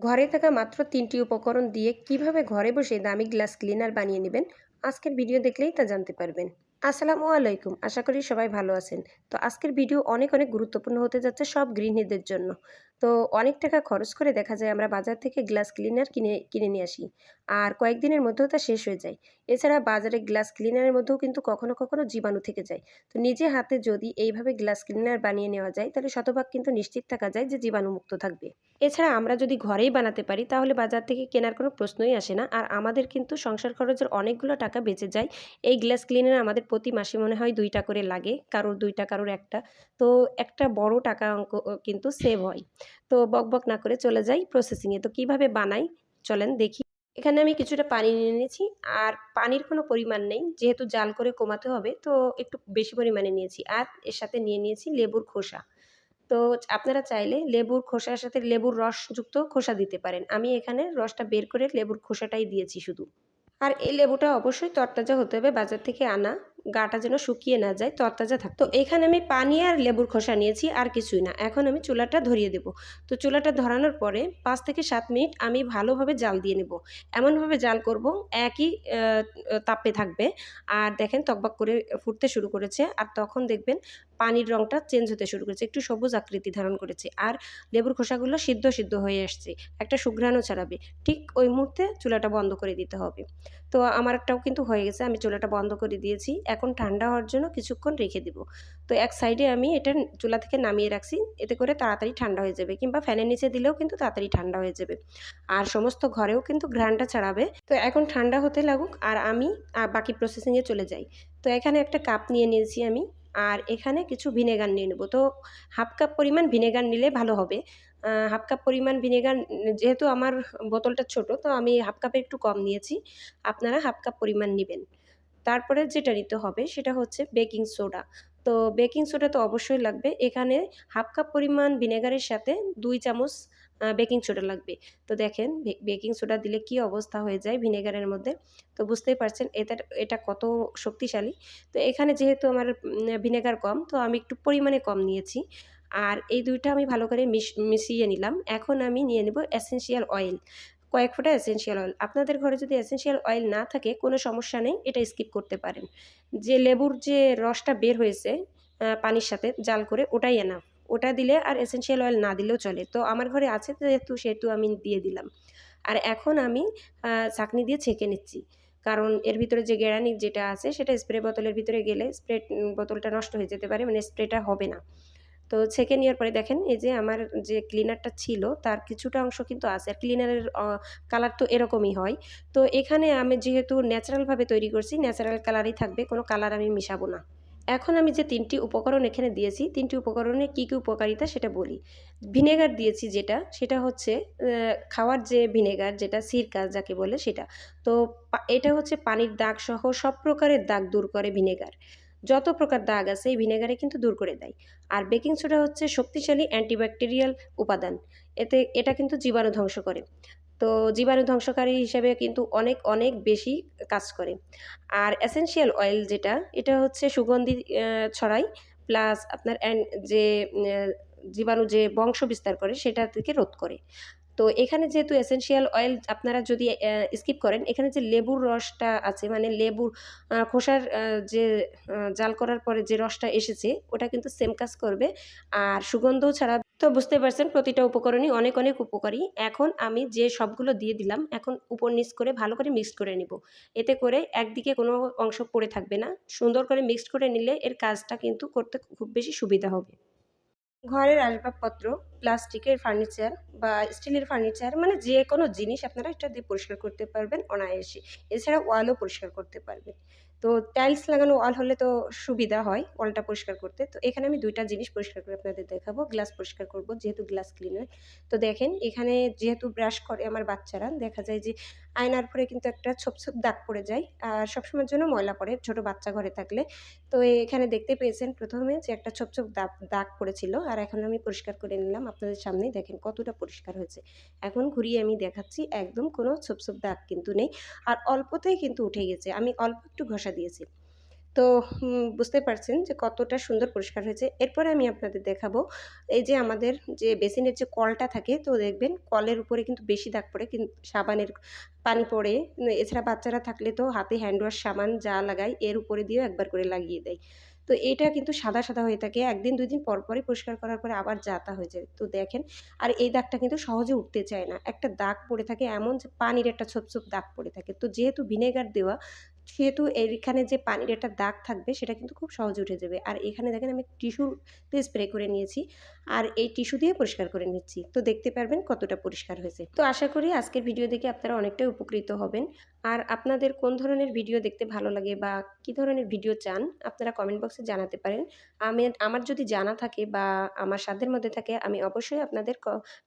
ঘরে থাকা মাত্র তিনটি উপকরণ দিয়ে কীভাবে ঘরে বসে দামি গ্লাস ক্লিনার বানিয়ে নেবেন, আজকের ভিডিও দেখলেই তা জানতে পারবেন। আসসালামু আলাইকুম, আশা করি সবাই ভালো আছেন। তো আজকের ভিডিও অনেক অনেক গুরুত্বপূর্ণ হতে যাচ্ছে সব গৃহিণীদের জন্য। তো অনেক টাকা খরচ করে দেখা যায় আমরা বাজার থেকে গ্লাস ক্লিনার কিনে কিনে নিয়ে আসি। আর কয়েকদিনের মধ্যেও তা শেষ হয়ে যায়। এছাড়া বাজারে গ্লাস ক্লিনারের মধ্যেও কিন্তু কখনো কখনো জীবাণু থেকে যায়। তো নিজে হাতে যদি এইভাবে গ্লাস ক্লিনার বানিয়ে নেওয়া যায়, তাহলে শতভাগ কিন্তু নিশ্চিত থাকা যায় যে জীবাণুমুক্ত থাকবে। এছাড়া আমরা যদি ঘরেই বানাতে পারি, তাহলে বাজার থেকে কেনার কোনো প্রশ্নই আসে না। আর আমাদের কিন্তু সংসার খরচের অনেকগুলো টাকা বেঁচে যায়। এই গ্লাস ক্লিনার আমাদের প্রতি মাসে মনে হয় দুইটা করে লাগে, কারোর দুইটা, কারোর একটা। তো একটা বড় টাকা অঙ্ক, কিন্তু সেভ হয়। তো বক বক না করে চলে যাই প্রসেসিংয়ে তো কীভাবে বানাই? চলেন দেখি। এখানে আমি কিছুটা পানি নিয়ে নিয়েছি আর পানির কোনো পরিমাণ নেই, যেহেতু জাল করে কমাতে হবে, তো একটু বেশি পরিমাণে নিয়েছি। আর এর সাথে নিয়ে নিয়েছি লেবুর খোসা। তো আপনারা চাইলে লেবুর খোসার সাথে লেবুর রসযুক্ত খোসা দিতে পারেন। আমি এখানে রসটা বের করে লেবুর খোসাটাই দিয়েছি শুধু। আর এই লেবুটা অবশ্যই তরতাজা হতে হবে, বাজার থেকে আনা। গাটা যেন শুকিয়ে না যায়, তরতাজা থাকে। তো এখানে আমি পানি আর লেবুর খোসা নিয়েছি আর কিছুই না। এখন আমি চুলাটা ধরিয়ে দেব। তো চুলাটা ধরানোর পরে পাঁচ থেকে সাত মিনিট আমি ভালোভাবে জাল দিয়ে নেব। এমনভাবে জাল করব, একই তাপে থাকবে। আর দেখেন তকবাক করে ফুটতে শুরু করেছে। আর তখন দেখবেন পানির রঙটা চেঞ্জ হতে শুরু করেছে, একটু সবুজ আকৃতি ধারণ করেছে আর লেবুর খোসাগুলো সিদ্ধ সিদ্ধ হয়ে আসছে, একটা সুঘ্রাণও ছাড়াবে, ঠিক ওই মুহূর্তে চুলাটা বন্ধ করে দিতে হবে। তো আমার একটাও কিন্তু হয়ে গেছে, আমি চুলাটা বন্ধ করে দিয়েছি, এখন ঠান্ডা হওয়ার জন্য কিছুক্ষণ রেখে দিব। তো এক সাইডে আমি এটা চুলা থেকে নামিয়ে রাখছি, এতে করে তাড়াতাড়ি ঠান্ডা হয়ে যাবে কিংবা ফ্যানের নিচে দিলেও কিন্তু তাড়াতাড়ি ঠান্ডা হয়ে যাবে। আর সমস্ত ঘরেও কিন্তু ঘ্রানটা ছাড়াবে। তো এখন ঠান্ডা হতে লাগুক আর আমি বাকি প্রসেসিংয়ে চলে যাই। তো এখানে একটা কাপ নিয়ে নিয়েছি আমি। আর এখানে কিছু ভিনেগার নিয়ে নেব। তো হাফ কাপ পরিমাণ ভিনেগার নিলে ভালো হবে। হাফ কাপ পরিমাণ ভিনেগার যেহেতু আমার বোতলটা ছোট, তো আমি হাফ কাপে একটু কম নিয়েছি। আপনারা হাফ কাপ পরিমাণ নেবেন। তারপরে যেটা নিতে হবে সেটা হচ্ছে বেকিং সোডা। তো বেকিং সোডা তো অবশ্যই লাগবে। এখানে হাফ কাপ পরিমাণ ভিনেগারের সাথে দুই চামচ বেকিং সোডা লাগবে। তো দেখেন বেকিং সোডা দিলে কি অবস্থা হয়ে যায় ভিনেগারের মধ্যে? তো বুঝতেই পারছেন, এটা এটা কত শক্তিশালী। তো এখানে যেহেতু আমার ভিনেগার কম, তো আমি একটু পরিমাণে কম নিয়েছি। আর এই দুইটা আমি ভালো করে মিশিয়ে নিলাম। এখন আমি নিয়ে নেব এসেন্সিয়াল অয়েল কয়েক ফোঁটা এসেন্সিয়াল অয়েল আপনাদের ঘরে যদি এসেন্সিয়াল অয়েল না থাকে, কোনো সমস্যা নেই, এটা স্কিপ করতে পারেন। যে লেবুর যে রসটা বের হয়েছে পানির সাথে জাল করে, ওটাই এনা ওটা দিলে আর এসেন্সিয়াল অয়েল না দিলেও চলে। তো আমার ঘরে আছে যেহেতু, সেহেতু আমি দিয়ে দিলাম। আর এখন আমি চাকনি দিয়ে ছেঁকে নিচ্ছি। কারণ এর ভিতরে যে গেরানি যেটা আছে, সেটা স্প্রে বোতলের ভিতরে গেলে স্প্রে বোতলটা নষ্ট হয়ে যেতে পারে মানে স্প্রেটা হবে না। তো ছেঁকে নেওয়ার পরে দেখেন, এই যে আমার যে ক্লিনারটা ছিল, তার কিছুটা অংশ কিন্তু আছে। আর ক্লিনারের কালার তো এরকমই হয়। তো এখানে আমি যেহেতু ন্যাচারালভাবে তৈরি করছি ন্যাচারাল কালারই থাকবে, কোনো কালার আমি মিশাবো না। এখন আমি যে তিনটি উপকরণ এখানে দিয়েছি, তিনটি উপকরণে কী কী উপকারিতা সেটা বলি। ভিনেগার দিয়েছি যেটা, সেটা হচ্ছে খাওয়ার যে ভিনেগার, যেটা সিরকা যাকে বলে সেটা। তো এটা হচ্ছে পানির দাগ সহ সব প্রকারের দাগ দূর করে ভিনেগার। যত প্রকার দাগ আছে এই ভিনেগারে কিন্তু দূর করে দেয়। আর বেকিং সোডা হচ্ছে শক্তিশালী অ্যান্টিব্যাকটেরিয়াল উপাদান। এতে, এটা কিন্তু জীবাণু ধ্বংস করে। তো জীবাণু ধ্বংসকারী হিসেবে কিন্তু অনেক অনেক বেশি কাজ করে। আর এসেনশিয়াল অয়েল যেটা, এটা হচ্ছে সুগন্ধি ছড়াই প্লাস আপনার যে জীবাণু যে বংশ বিস্তার করে সেটা থেকে রোধ করে। তো এখানে যেহেতু এসেনশিয়াল অয়েল আপনারা যদি স্কিপ করেন, এখানে যে লেবুর রসটা আছে মানে লেবুর খোসার যে জাল করার পরে যে রসটা এসেছে, ওটা কিন্তু সেম কাজ করবে। আর সুগন্ধও ছাড়া, তো বুঝতে পারছেন প্রতিটা উপকরণই অনেক অনেক উপকারী। এখন আমি যে সবগুলো দিয়ে দিলাম, এখন উপর নিচ করে ভালো করে মিক্সড করে নিব। এতে করে একদিকে কোনো অংশ পড়ে থাকবে না। সুন্দর করে মিক্সড করে নিলে এর কাজটা কিন্তু করতে খুব বেশি সুবিধা হবে। ঘরের আসবাবপত্র, প্লাস্টিকের ফার্নিচার বা স্টিলের ফার্নিচার মানে যে কোনো জিনিস আপনারা এটা দিয়ে পরিষ্কার করতে পারবেন, অনায়াসে। এছাড়া ওয়ালও পরিষ্কার করতে পারবেন। তো টাইলস লাগানো ওয়াল হলে তো সুবিধা হয় ওয়ালটা পরিষ্কার করতে। তো এখানে আমি দুইটা জিনিস পরিষ্কার করে আপনাদের দেখাবো। গ্লাস পরিষ্কার করব, যেহেতু গ্লাস ক্লিনার তো দেখেন, এখানে যেহেতু ব্রাশ করে আমার বাচ্চারা, দেখা যায় যে আয়নার পরে কিন্তু একটা ছোপ ছোপ দাগ পড়ে যায়। আর সবসময়ের জন্য ময়লা পড়ে ছোট বাচ্চা ঘরে থাকলে। তো এখানে দেখতে পেয়েছেন প্রথমে যে একটা ছোপ ছোপ দাগ দাগ পড়েছিল। আর এখন আমি পরিষ্কার করে নিলাম আপনাদের সামনেই। দেখেন কতটা পরিষ্কার হয়েছে। এখন ঘুরিয়ে আমি দেখাচ্ছি, একদম কোনো ছোপ ছোপ দাগ কিন্তু নেই। আর অল্পতেই কিন্তু উঠে গেছে। আমি অল্প একটু ঘষা দিয়েছি তো বুঝতে পারছেন যে কতটা সুন্দর পরিষ্কার হয়েছে। এরপরে আমি আপনাদের দেখাবো, এই যে আমাদের যে বেসিনের যে কলটা থাকে, তো দেখবেন কলের উপরে কিন্তু বেশি দাগ পড়ে কিন্তু সাবানের পানি পড়ে। এছাড়া বাচ্চারা থাকলে তো হাতে হ্যান্ড ওয়াশ সাবান যা লাগায়, এর উপরে দিয়েও একবার করে লাগিয়ে দেয়। তো এটা কিন্তু সাদা সাদা হয়ে থাকে, একদিন দুই দিন পর পরই পরিষ্কার করার পরে আবার যাতা হয়ে যায় তো দেখেন, আর এই দাগটা কিন্তু সহজে উঠতে চায় না। একটা দাগ পড়ে থাকে এমন যে পানির একটা ছোপ ছোপ দাগ পড়ে থাকে। তো যেহেতু ভিনেগার দেওয়া সেহেতু এইখানে যে পানির একটা দাগ থাকবে, সেটা কিন্তু খুব সহজে উঠে যাবে। আর এখানে দেখেন আমি টিস্যুতে স্প্রে করে নিয়েছি। আর এই টিস্যু দিয়ে পরিষ্কার করে নিচ্ছি। তো দেখতে পারবেন কতটা পরিষ্কার হয়েছে। তো আশা করি আজকের ভিডিও দেখে আপনারা অনেকটাই উপকৃত হবেন। আর আপনাদের কোন ধরনের ভিডিও দেখতে ভালো লাগে বা কি ধরনের ভিডিও চান, আপনারা কমেন্ট বক্সে জানাতে পারেন। আমি, আমার যদি জানা থাকে বা আমার সাধ্যের মধ্যে থাকে, আমি অবশ্যই আপনাদের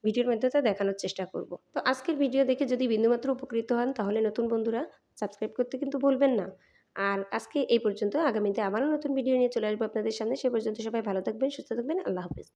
ভিডিওর মধ্যে তা দেখানোর চেষ্টা করব। তো আজকের ভিডিও দেখে যদি বিন্দুমাত্র উপকৃত হন, তাহলে নতুন বন্ধুরা সাবস্ক্রাইব করতে কিন্তু ভুলবেন না। আর আজকে এই পর্যন্ত, আগামীতে আবারও নতুন ভিডিও নিয়ে চলে আসব আপনাদের সামনে। সে পর্যন্ত সবাই ভালো থাকবেন, সুস্থ থাকবেন। আল্লাহ হাফিজ।